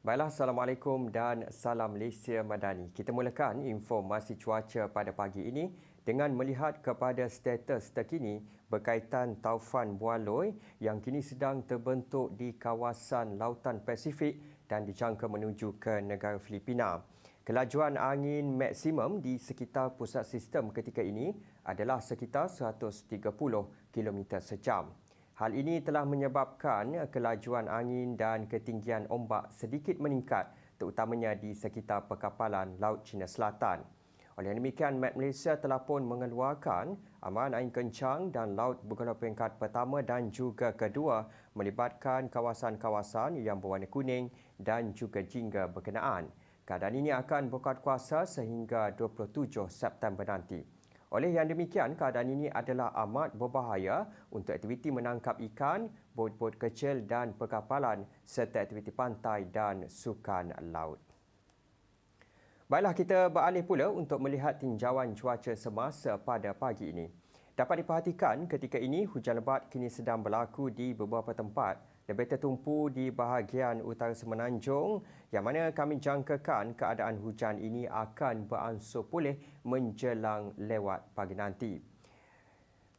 Baiklah, Assalamualaikum dan salam Malaysia Madani. Kita mulakan informasi cuaca pada pagi ini dengan melihat kepada status terkini berkaitan taufan Bualoi yang kini sedang terbentuk di kawasan Lautan Pasifik dan dijangka menuju ke negara Filipina. Kelajuan angin maksimum di sekitar pusat sistem ketika ini adalah sekitar 130 km sejam. Hal ini telah menyebabkan kelajuan angin dan ketinggian ombak sedikit meningkat terutamanya di sekitar perkapalan Laut Cina Selatan. Oleh demikian, Met Malaysia telah pun mengeluarkan amaran angin kencang dan laut bergelombang peringkat pertama dan juga kedua melibatkan kawasan-kawasan yang berwarna kuning dan juga jingga berkenaan. Keadaan ini akan berkuat kuasa sehingga 27 September nanti. Oleh yang demikian, keadaan ini adalah amat berbahaya untuk aktiviti menangkap ikan, bot-bot kecil dan perkapalan serta aktiviti pantai dan sukan laut. Baiklah, kita beralih pula untuk melihat tinjauan cuaca semasa pada pagi ini. Dapat diperhatikan ketika ini hujan lebat kini sedang berlaku di beberapa tempat lebih tertumpu di bahagian utara semenanjung yang mana kami jangkakan keadaan hujan ini akan beransur pulih menjelang lewat pagi nanti.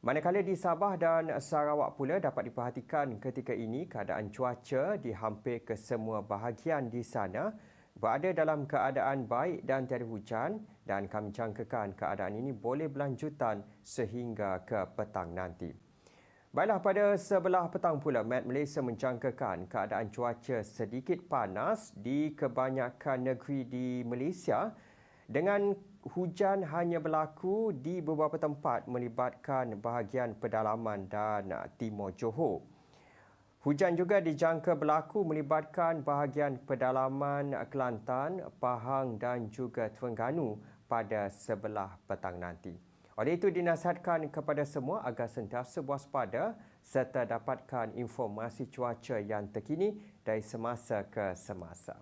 Manakala di Sabah dan Sarawak pula dapat diperhatikan ketika ini keadaan cuaca di hampir ke semua bahagian di sana berada dalam keadaan baik dan tiada hujan dan kami jangkakan keadaan ini boleh berlanjutan sehingga ke petang nanti. Baiklah, pada sebelah petang pula, Met Malaysia menjangkakan keadaan cuaca sedikit panas di kebanyakan negeri di Malaysia dengan hujan hanya berlaku di beberapa tempat melibatkan bahagian pedalaman dan timur Johor. Hujan juga dijangka berlaku melibatkan bahagian pedalaman Kelantan, Pahang dan juga Terengganu pada sebelah petang nanti. Oleh itu dinasihatkan kepada semua agar sentiasa waspada serta dapatkan informasi cuaca yang terkini dari semasa ke semasa.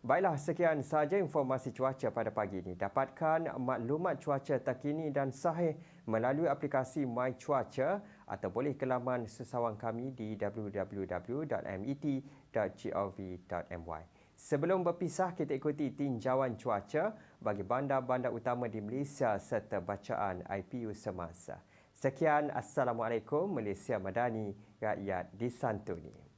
Baiklah, sekian sahaja informasi cuaca pada pagi ini. Dapatkan maklumat cuaca terkini dan sahih melalui aplikasi My Cuaca atau boleh ke laman sesawang kami di www.met.gov.my. Sebelum berpisah, kita ikuti tinjauan cuaca bagi bandar-bandar utama di Malaysia serta bacaan IPU semasa. Sekian, Assalamualaikum Malaysia Madani, rakyat disantuni.